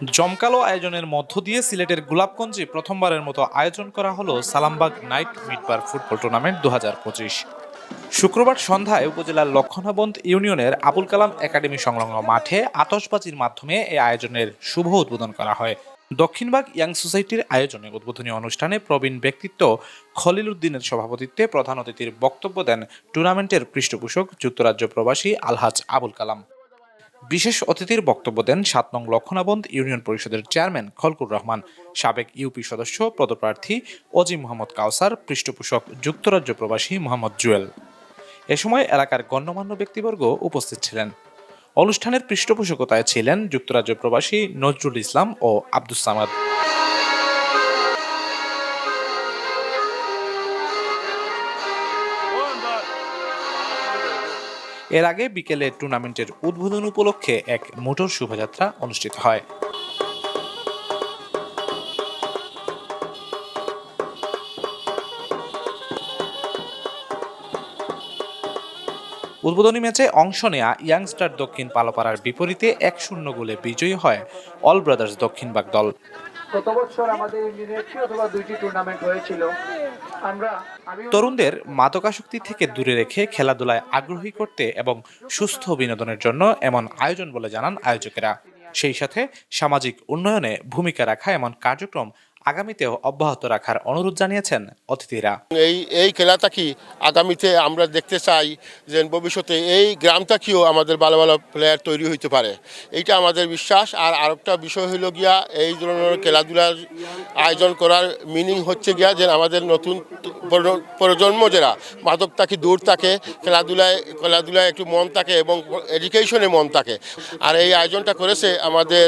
জমকালো আয়োজনের মধ্য দিয়ে সিলেটের গোলাপগঞ্জে প্রথমবারের মতো আয়োজন করা হলো সালামবাগ নাইট মিটবার ফুটবল টুর্নামেন্ট দু হাজার পঁচিশ। শুক্রবার সন্ধ্যায় উপজেলার লক্ষণাবন্ত ইউনিয়নের আবুল কালাম একাডেমি সংলগ্ন মাঠে আতশবাজির মাধ্যমে এই আয়োজনের শুভ উদ্বোধন করা হয়। দক্ষিণবাগ ইয়াং সোসাইটির আয়োজনে উদ্বোধনী অনুষ্ঠানে প্রবীণ ব্যক্তিত্ব খলিল উদ্দিনের সভাপতিত্বে প্রধান অতিথির বক্তব্য দেন টুর্নামেন্টের পৃষ্ঠপোষক, যুক্তরাজ্য প্রবাসী আলহাজ আবুল কালাম। বিশেষ অতিথির বক্তব্য দেন সাত নং লক্ষণাবন্ধ ইউনিয়ন পরিষদের চেয়ারম্যান খলকুর রহমান। সাবেক ইউপি সদস্য, পদপ্রার্থী অজি মোহাম্মদ কাউসার, পৃষ্ঠপোষক যুক্তরাজ্য প্রবাসী মোহাম্মদ জুয়েল। এ সময় এলাকার গণ্যমান্য ব্যক্তিবর্গ উপস্থিত ছিলেন। অনুষ্ঠানের পৃষ্ঠপোষকতায় ছিলেন যুক্তরাজ্য প্রবাসী নজরুল ইসলাম ও আব্দুস সামাদ। এর আগে বিকেলে টুর্নামেন্টের উদ্বোধন উপলক্ষে এক মোটর শোভাযাত্রা অনুষ্ঠিত হয়। উদ্বোধনী ম্যাচে অংশ নেয়া ইয়াংস্টার দক্ষিণ পালোপাড়ার বিপরীতে এক শূন্য গোলে বিজয়ী হয় অল ব্রাদার্স দক্ষিণবাগ দল। তরুণদের মাদকাসক্তি থেকে দূরে রেখে খেলাধুলায় আগ্রহী করতে এবং সুস্থ বিনোদনের জন্য এমন আয়োজন বলে জানান আয়োজকেরা। সেই সাথে সামাজিক উন্নয়নে ভূমিকা রাখা এমন কার্যক্রম আগামীতেও অব্যাহত রাখার অনুরোধ জানিয়েছেন অতিথিরা। এই এই খেলাটা কি আগামীতে আমরা দেখতে চাই যে ভবিষ্যতে এই গ্রামটা কিও আমাদের ভালো ভালো প্লেয়ার তৈরি হইতে পারে? এইটা আমাদের বিশ্বাস। আর আরেকটা বিষয় হইল গিয়া এই ধরনের খেলাধুলার আয়োজন করার মিনিং হচ্ছে গিয়া যে আমাদের নতুন প্রজন্ম যারা, মাদক থাকি দূর থাকে, খেলাধুলায় খেলাধুলায় একটু মন থাকে এবং এডুকেশনে মন থাকে। আর এই আয়োজনটা করেছে আমাদের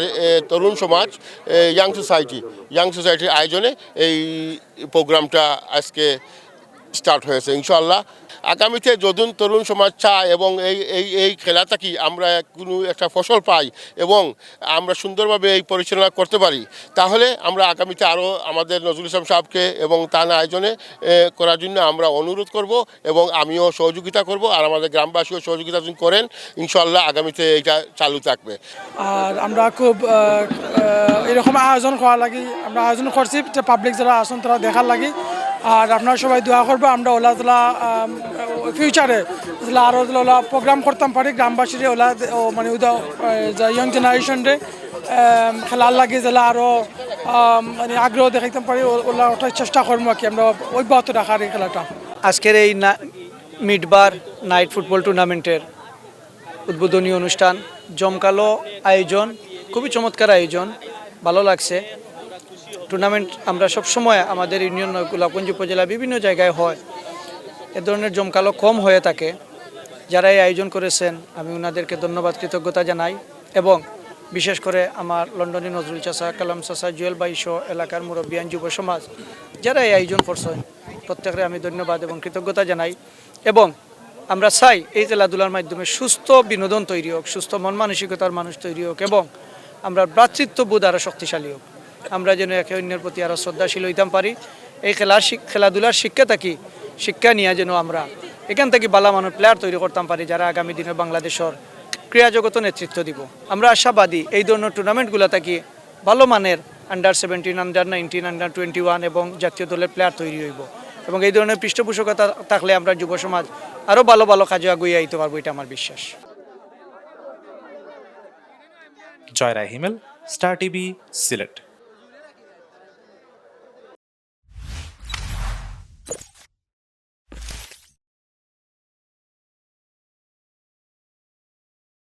তরুণ সমাজ ইয়াং সোসাইটি ইয়াং সোসাইটির আয়োজনে এই প্রোগ্রামটা আজকে স্টার্ট হয়েছে ইনশাল্লাহ আগামীতে যদুন তরুণ সমাজ চায় এবং এই এই এই খেলাটা কি আমরা কোনো একটা ফসল পাই এবং আমরা সুন্দরভাবে এই পরিচালনা করতে পারি। তাহলে আমরা আগামীতে আরও আমাদের নজরুল ইসলাম সাহেবকে এবং তার আয়োজনে করার জন্য আমরা অনুরোধ করব এবং আমিও সহযোগিতা করব আর আমাদের গ্রামবাসীও সহযোগিতা করেন ইনশাল্লাহ আগামীতে এটা চালু থাকবে। আর আমরা খুব এরকম আয়োজন করা লাগি, আমরা আয়োজন করছি পাবলিক যারা আসুন তারা দেখার লাগি। আর আপনারা সবাই দোয়া করব আমরা ওলা তোলা ফিউচারে আরও ওলা প্রোগ্রাম করতাম পারি, গ্রামবাসীরে ওলা মানে ইয়ং জেনারেশনরে খেলার লাগে যেলা আরও মানে আগ্রহ দেখাইতাম পারি ওলা ওটার চেষ্টা করব আর কি, আমরা অব্যাহত রাখার এই খেলাটা। আজকের এই মিডবার নাইট ফুটবল টুর্নামেন্টের উদ্বোধনী অনুষ্ঠান, জমকালো আয়োজন, খুবই চমৎকার আয়োজন, ভালো লাগছে। টুর্নামেন্ট আমরা সব সময় আমাদের ইউনিয়ন গোলাপগঞ্জ উপজেলা বিভিন্ন জায়গায় হয়। এ ধরনের জমকালো কম হয়ে থাকে। যারা এই আয়োজন করেছেন, আমি ওনাদেরকে ধন্যবাদ, কৃতজ্ঞতা জানাই এবং বিশেষ করে আমার লন্ডনে নজরুল চাষা কালাম চাষা জুয়েল বাইশ এলাকার মুরব্বিয়ান যুব সমাজ, যারা এই আয়োজন করছেন প্রত্যেকের আমি ধন্যবাদ এবং কৃতজ্ঞতা জানাই এবং আমরা চাই এই খেলাধুলার মাধ্যমে সুস্থ বিনোদন তৈরি হোক, সুস্থ মন মানসিকতার মানুষ তৈরি হোক এবং আমরা ভ্রাতৃত্ববোধ আরও শক্তিশালী হোক। আমরা যেন একে অন্যের প্রতি আরও শ্রদ্ধাশীল হইতাম পারি। এই খেলার খেলাধুলার শিক্ষা থাকি, শিক্ষা নিয়ে যেন আমরা এখান থেকে বালা মানুষ প্লেয়ার তৈরি করতাম পারি, যারা আগামী দিনে বাংলাদেশের ক্রীড়া নেতৃত্ব দিব। আমরা আশাবাদী এই ধরনের টুর্নামেন্টগুলো থাকি ভালো মানের under seventeen under nineteen under twenty one এবং জাতীয় দলের প্লেয়ার তৈরি হইব। এবং এই ধরনের পৃষ্ঠপোষকতা থাকলে আমরা যুব সমাজ আরও ভালো ভালো কাজে আগুয়ে আইতে পারব, এটা আমার বিশ্বাস। Joyra Himel star TV Sylhet.